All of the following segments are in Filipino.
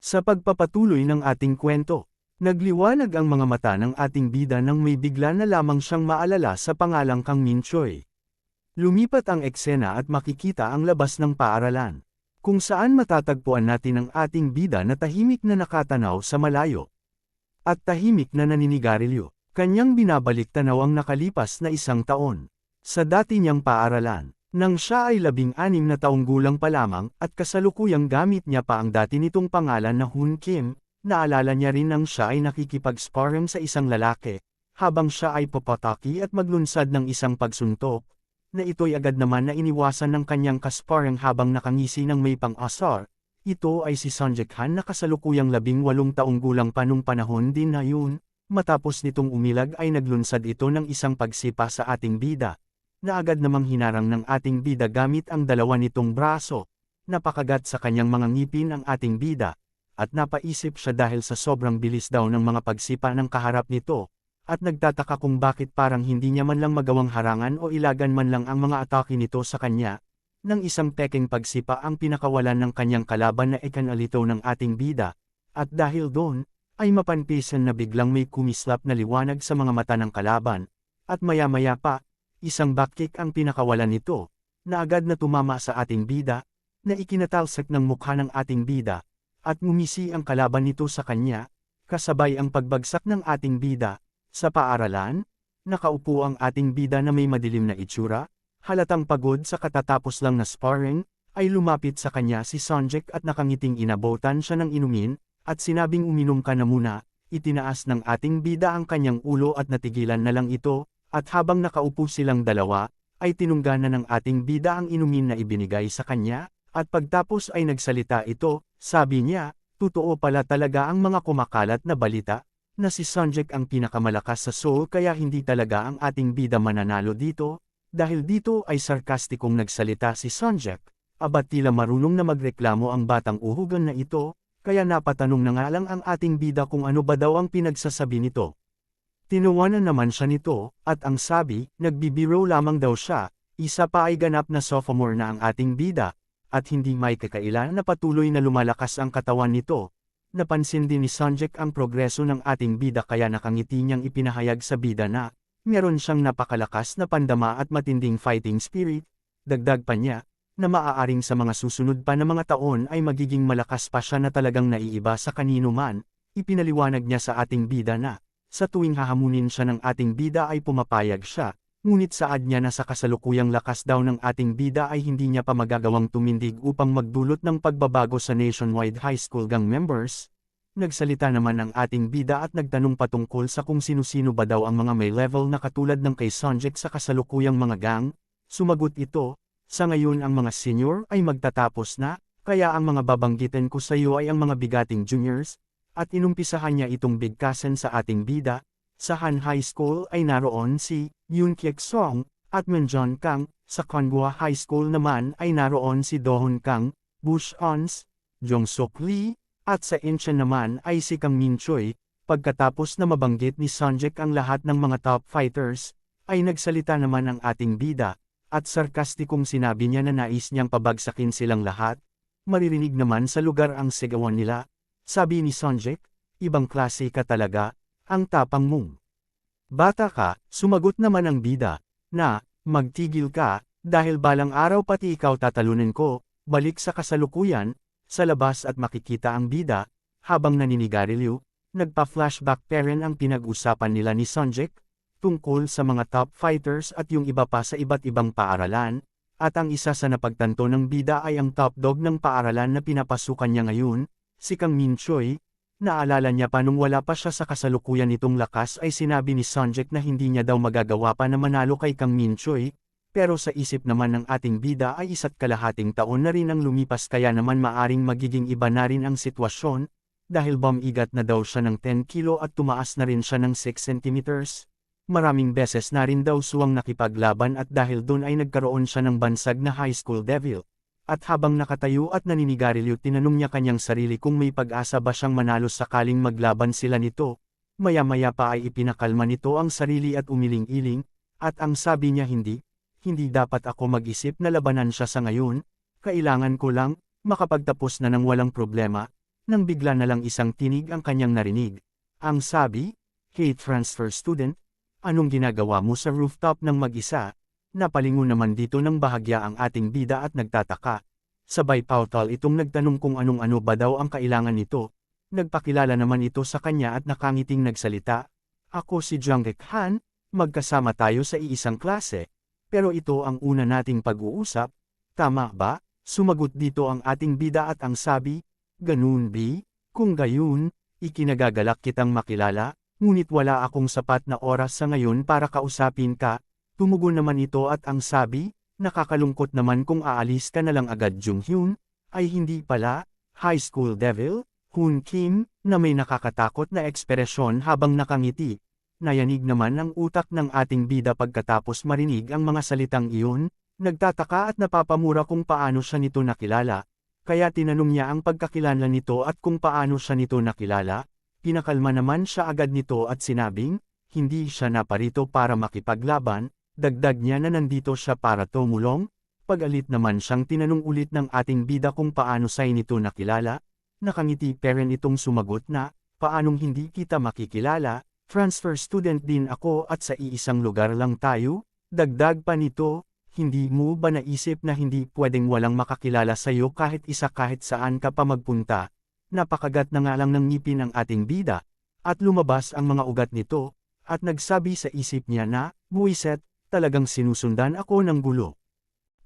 Sa pagpapatuloy ng ating kwento, nagliwanag ang mga mata ng ating bida nang may bigla na lamang siyang maalala sa pangalang Kang Min Choi. Lumipat ang eksena at makikita ang labas ng paaralan, kung saan matatagpuan natin ang ating bida na tahimik na nakatanaw sa malayo. At tahimik na naninigarilyo, kanyang binabalik tanaw ang nakalipas na isang taon. Sa dati niyang paaralan, nang siya ay labing-anim na taong gulang pa lamang at kasalukuyang gamit niya pa ang dati nitong pangalan na Hun Kim, naalala niya rin nang siya ay nakikipag-sparring sa isang lalaki, habang siya ay papataki at maglunsad ng isang pagsuntok, na ito'y agad naman na iniwasan ng kanyang kasparring habang nakangisi ng may pang-asar. Ito ay si Sanjek Han na kasalukuyang labing walong taong gulang pa nung panahon din na yun, matapos nitong umilag ay naglunsad ito ng isang pagsipa sa ating bida na agad namang hinarang ng ating bida gamit ang dalawa nitong braso. Napakagat sa kanyang mga ngipin ang ating bida, at napaisip siya dahil sa sobrang bilis daw ng mga pagsipa ng kaharap nito, at nagtataka kung bakit parang hindi niya man lang magawang harangan o ilagan man lang ang mga atake nito sa kanya. Nang isang peking pagsipa ang pinakawalan ng kanyang kalaban na ikanalito ng ating bida, at dahil doon, ay mapanpisan na biglang may kumislap na liwanag sa mga mata ng kalaban, at maya-maya pa, Isang backkick ang pinakawalan nito, na agad na tumama sa ating bida, na ikinatalsak ng mukha ng ating bida, at ngumisi ang kalaban nito sa kanya, kasabay ang pagbagsak ng ating bida, sa paaralan, nakaupo ang ating bida na may madilim na itsura, halatang pagod sa katatapos lang na sparring, ay lumapit sa kanya si Sanjek at nakangiting inabotan siya ng inumin, at sinabing uminom ka na muna, itinaas ng ating bida ang kanyang ulo at natigilan na lang ito, at habang nakaupo silang dalawa, ay tinunggana ng ating bida ang inumin na ibinigay sa kanya, at pagtapos ay nagsalita ito, sabi niya, totoo pala talaga ang mga kumakalat na balita, na si Sanjek ang pinakamalakas sa Seoul kaya hindi talaga ang ating bida mananalo dito, dahil dito ay sarkastikong nagsalita si Sanjek, abat tila marunong na magreklamo ang batang uhugan na ito, kaya napatanong na nga lang ang ating bida kung ano ba daw ang pinagsasabi nito. Tinuwanan naman siya nito, at ang sabi, nagbibiro lamang daw siya, isa pa ay ganap na sophomore na ang ating bida, at hindi may kakailan na patuloy na lumalakas ang katawan nito. Napansin din ni Sanjek ang progreso ng ating bida kaya nakangiti niyang ipinahayag sa bida na, meron siyang napakalakas na pandama at matinding fighting spirit, dagdag pa niya, na maaaring sa mga susunod pa na mga taon ay magiging malakas pa siya na talagang naiiba sa kanino man, ipinaliwanag niya sa ating bida na, sa tuwing hahamunin siya ng ating bida ay pumapayag siya, ngunit saad niya na sa kasalukuyang lakas daw ng ating bida ay hindi niya pa magagawang tumindig upang magdulot ng pagbabago sa nationwide high school gang members. Nagsalita naman ang ating bida at nagtanong patungkol sa kung sino-sino ba daw ang mga may level na katulad ng kay Sonjek sa kasalukuyang mga gang. Sumagot ito, sa ngayon ang mga senior ay magtatapos na, kaya ang mga babanggitin ko sa iyo ay ang mga bigating juniors, at inumpisahan niya itong bigkasan sa ating bida, sa Han High School ay naroon si Yoon Kiek Song at John Kang, sa Konghua High School naman ay naroon si Dohon Kang, Bush Ons, Jong Sok Lee, at sa Incheon naman ay si Kang Min Choi, pagkatapos na mabanggit ni Sanjek ang lahat ng mga top fighters, ay nagsalita naman ang ating bida, at sarkastikong sinabi niya na nais niyang pabagsakin silang lahat, maririnig naman sa lugar ang sigawan nila, sabi ni Sonjek, ibang klase ka talaga, ang tapang mong. Bata ka, sumagot naman ang bida, na, magtigil ka, dahil balang araw pati ikaw tatalunin ko, balik sa kasalukuyan, sa labas at makikita ang bida, habang naninigarilyo, nagpa-flashback pa rin ang pinag-usapan nila ni Sonjek, tungkol sa mga top fighters at yung iba pa sa iba't ibang paaralan, at ang isa sa napagtanto ng bida ay ang top dog ng paaralan na pinapasukan niya ngayon, Si Kang Min Choi, naalala niya pa nung wala pa siya sa kasalukuyan nitong lakas ay sinabi ni Sanjek na hindi niya daw magagawa pa na manalo kay Kang Min Choi, pero sa isip naman ng ating bida ay isa't kalahating taon na rin ang lumipas kaya naman maaring magiging iba na rin ang sitwasyon, dahil bumigat na daw siya ng 10 kilo at tumaas na rin siya ng 6 centimeters. Maraming beses na rin daw suwang nakipaglaban at dahil doon ay nagkaroon siya ng bansag na high school devil. At habang nakatayo at naninigarilyo tinanong niya kanyang sarili kung may pag-asa ba siyang manalo sakaling maglaban sila nito. Maya-maya pa ay ipinakalma nito ang sarili at umiling-iling, at ang sabi niya hindi, hindi dapat ako mag-isip na labanan siya sa ngayon, kailangan ko lang, makapagtapos na ng walang problema, nang bigla na lang isang tinig ang kanyang narinig. Ang sabi, Hey transfer student, anong ginagawa mo sa rooftop ng mag-isa? Napalingon naman dito ng bahagya ang ating bida at nagtataka. Sabay pautal itong nagtanong kung anong-ano ba daw ang kailangan nito. Nagpakilala naman ito sa kanya at nakangiting nagsalita. Ako si Jungkook Han, magkasama tayo sa iisang klase. Pero ito ang una nating pag-uusap. Tama ba? Sumagot dito ang ating bida at ang sabi, Ganun bi? Kung gayon, ikinagagalak kitang makilala, ngunit wala akong sapat na oras sa ngayon para kausapin ka. Tumugon naman ito at ang sabi, nakakalungkot naman kung aalis ka na lang agad Jung Hyun, ay hindi pala, high school devil, Hoon Kim, na may nakakatakot na ekspresyon habang nakangiti. Nayanig naman ang utak ng ating bida pagkatapos marinig ang mga salitang iyon, nagtataka at napapamura kung paano siya nito nakilala, kaya tinanong niya ang pagkakilala nito at kung paano siya nito nakilala, pinakalma naman siya agad nito at sinabing, hindi siya naparito para makipaglaban, dagdag niya na nandito siya para tumulong, pagalit naman siyang tinanong ulit ng ating bida kung paano siya nito nakilala, nakangiti peren itong sumagot na, paanong hindi kita makikilala, transfer student din ako at sa iisang lugar lang tayo, dagdag pa nito, hindi mo ba naisip na hindi pwedeng walang makakilala sa iyo kahit isa kahit saan ka pa magpunta? Napakagat na nga lang ng ngipin ang ating bida, at lumabas ang mga ugat nito, at nagsabi sa isip niya na, buwiset, talagang sinusundan ako ng gulo.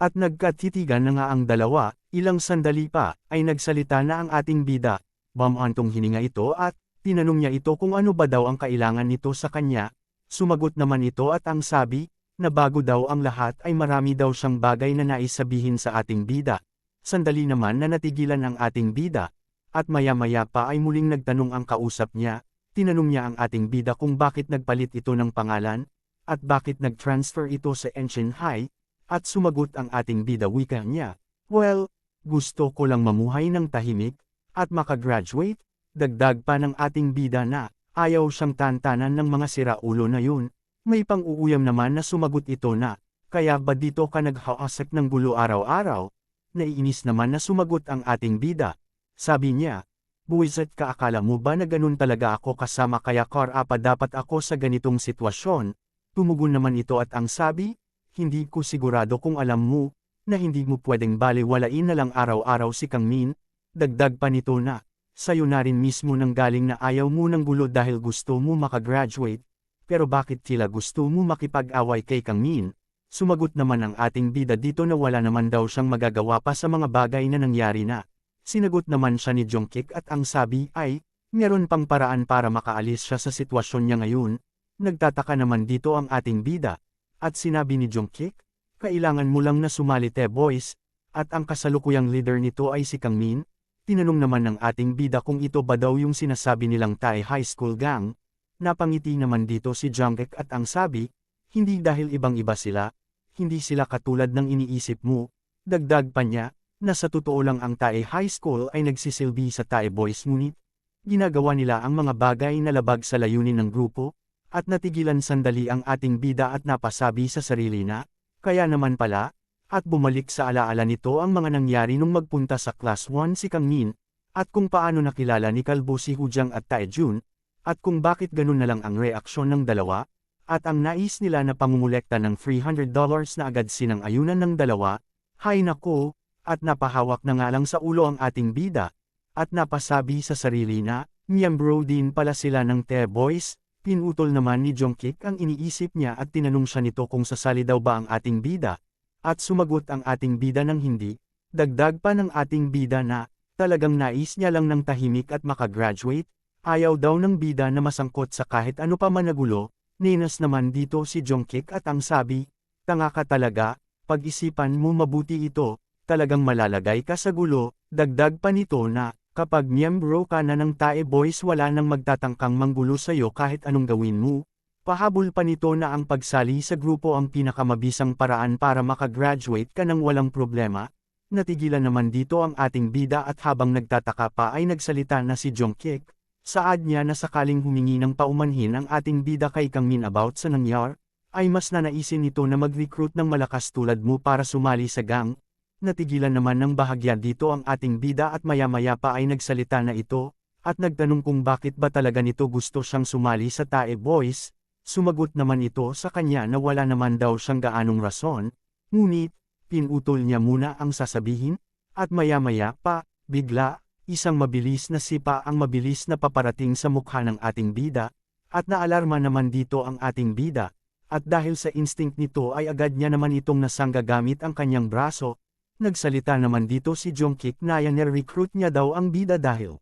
At nagkatitigan na nga ang dalawa, ilang sandali pa, ay nagsalita na ang ating bida, bamantong hininga ito at, tinanong niya ito kung ano ba daw ang kailangan nito sa kanya, sumagot naman ito at ang sabi, na bago daw ang lahat ay marami daw siyang bagay na nais sabihin sa ating bida. Sandali naman na natigilan ang ating bida, at maya-maya pa ay muling nagtanong ang kausap niya, tinanong niya ang ating bida kung bakit nagpalit ito ng pangalan, at bakit nag-transfer ito sa Ancient High, at sumagot ang ating bida wika niya, Well, gusto ko lang mamuhay ng tahimik, at makagraduate, dagdag pa ng ating bida na, ayaw siyang tantanan ng mga siraulo na yun, may pang-uuyam naman na sumagot ito na, kaya ba dito ka naghaasap ng gulo araw-araw? Naiinis naman na sumagot ang ating bida. Sabi niya, Buwizat ka akala mo ba na ganun talaga ako kasama kaya kar apa dapat ako sa ganitong sitwasyon? Tumugon naman ito at ang sabi, hindi ko sigurado kung alam mo, na hindi mo pwedeng baliwalain na lang araw-araw si Kang Min, dagdag pa nito na, sayo na rin mismo nang galing na ayaw mo ng gulo dahil gusto mo makagraduate, pero bakit tila gusto mo makipag-away kay Kang Min? Sumagot naman ang ating bida dito na wala naman daw siyang magagawa pa sa mga bagay na nangyari na. Sinagot naman siya ni Jungkook at ang sabi ay, meron pang paraan para makaalis siya sa sitwasyon niya ngayon. Nagtataka naman dito ang ating bida. At sinabi ni Jungkook, kailangan mo lang na sumali te boys, at ang kasalukuyang leader nito ay si Kang Min. Tinanong naman ng ating bida kung ito ba daw yung sinasabi nilang Thai High School Gang, Napangiti naman dito si Jungkook at ang sabi, hindi dahil ibang-iba sila, hindi sila katulad ng iniisip mo. Dagdag pa niya, na sa totoo lang ang Tae High School ay nagsisilbi sa Tae Boys ngunit, ginagawa nila ang mga bagay na labag sa layunin ng grupo, at natigilan sandali ang ating bida at napasabi sa sarili na, kaya naman pala, at bumalik sa alaala nito ang mga nangyari nung magpunta sa Class 1 si Kang Min, at kung paano nakilala ni Kalbo si Hujang at Tae Jun, at kung bakit ganun na lang ang reaksyon ng dalawa, at ang nais nila na pangungulekta ng $300 na agad sinang ayunan ng dalawa, hay nako, at napahawak na nga lang sa ulo ang ating bida, at napasabi sa sarili na, miyembro din pala sila ng Te Boys, pinutol naman ni Jungkook ang iniisip niya at tinanong siya nito kung sasali daw ba ang ating bida, at sumagot ang ating bida ng hindi, dagdag pa ng ating bida na, talagang nais niya lang ng tahimik at makagraduate, Ayaw daw ng bida na masangkot sa kahit ano pa managulo, ninas naman dito si Jungkook at ang sabi, tanga ka talaga, pag-isipan mo mabuti ito, talagang malalagay ka sa gulo, dagdag pa nito na, kapag miyembro ka na ng Tae Boys wala nang magtatangkang manggulo sa'yo kahit anong gawin mo, pahabol pa nito na ang pagsali sa grupo ang pinakamabisang paraan para makagraduate ka ng walang problema, natigilan naman dito ang ating bida at habang nagtataka pa ay nagsalita na si Jungkook, Saad niya na sakaling humingi ng paumanhin ang ating bida kay Kang Min about sa nangyar, ay mas nanaisin nito na mag-recruit ng malakas tulad mo para sumali sa gang. Natigilan naman ng bahagya dito ang ating bida at maya-maya pa ay nagsalita na ito, at nagtanong kung bakit ba talaga nito gusto siyang sumali sa Tae Boys, sumagot naman ito sa kanya na wala naman daw siyang gaanong rason, ngunit, pinutol niya muna ang sasabihin, at maya-maya pa, bigla, isang mabilis na sipa ang mabilis na paparating sa mukha ng ating bida, at naalarma naman dito ang ating bida, at dahil sa instinct nito ay agad niya naman itong nasangga gamit ang kanyang braso, nagsalita naman dito si Jungkook na recruit niya daw ang bida dahil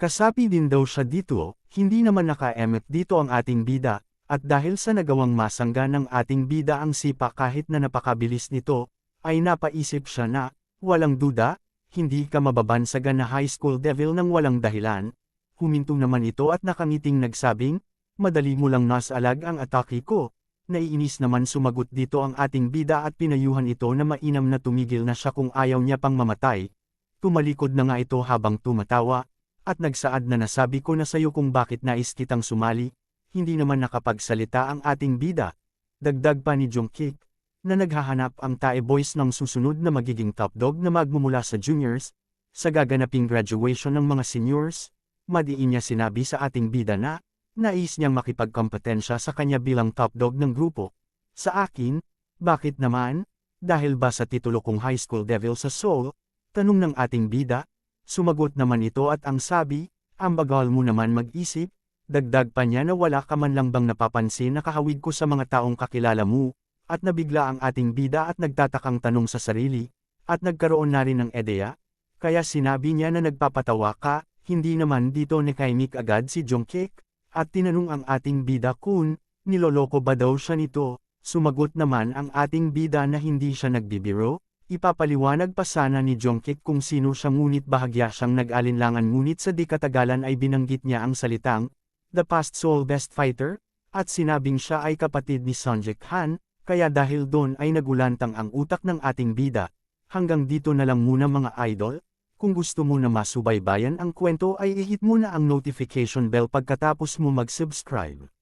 kasapi din daw siya dito, hindi naman naka-emet dito ang ating bida, at dahil sa nagawang masangga ng ating bida ang sipa kahit na napakabilis nito, ay napaisip siya na, walang duda, hindi ka mababansagan na high school devil ng walang dahilan. Huminto naman ito at nakangiting nagsabing, madali mo lang nasalag ang atake ko. Naiinis naman sumagot dito ang ating bida at pinayuhan ito na mainam na tumigil na siya kung ayaw niya pang mamatay. Tumalikod na nga ito habang tumatawa, at nagsaad na nasabi ko na sayo kung bakit nais kitang sumali, hindi naman nakapagsalita ang ating bida. Dagdag pa ni Jungkook, na naghahanap ang Tae Boys ng susunod na magiging top dog na magmumula sa juniors, sa gaganaping graduation ng mga seniors, madiin niya sinabi sa ating bida na, Nais niyang makipagkompetensya sa kanya bilang top dog ng grupo. Sa akin, bakit naman? Dahil ba sa titulo kong high school devil sa Seoul? Tanong ng ating bida. Sumagot naman ito at ang sabi, ang mo naman mag-isip, dagdag pa niya na wala ka man lang bang napapansin na kahawig ko sa mga taong kakilala mo, at nabigla ang ating bida at nagtatakang tanong sa sarili, at nagkaroon na rin ng ideya, kaya sinabi niya na nagpapatawa ka, hindi naman dito ni Kaimik agad si Jungkook, at tinanong ang ating bida kung, niloloko ba daw siya nito, sumagot naman ang ating bida na hindi siya nagbibiro, ipapaliwanag pa sana ni Jungkook kung sino siya ngunit bahagya siyang nag-alinlangan ngunit sa di katagalan ay binanggit niya ang salitang, The Past Soul Best Fighter, at sinabing siya ay kapatid ni Sonjek Han, kaya dahil doon ay nagulantang ang utak ng ating bida. Hanggang dito na lang muna mga idol, kung gusto mo na masubaybayan ang kwento ay i-hit mo na ang notification bell pagkatapos mo mag-subscribe.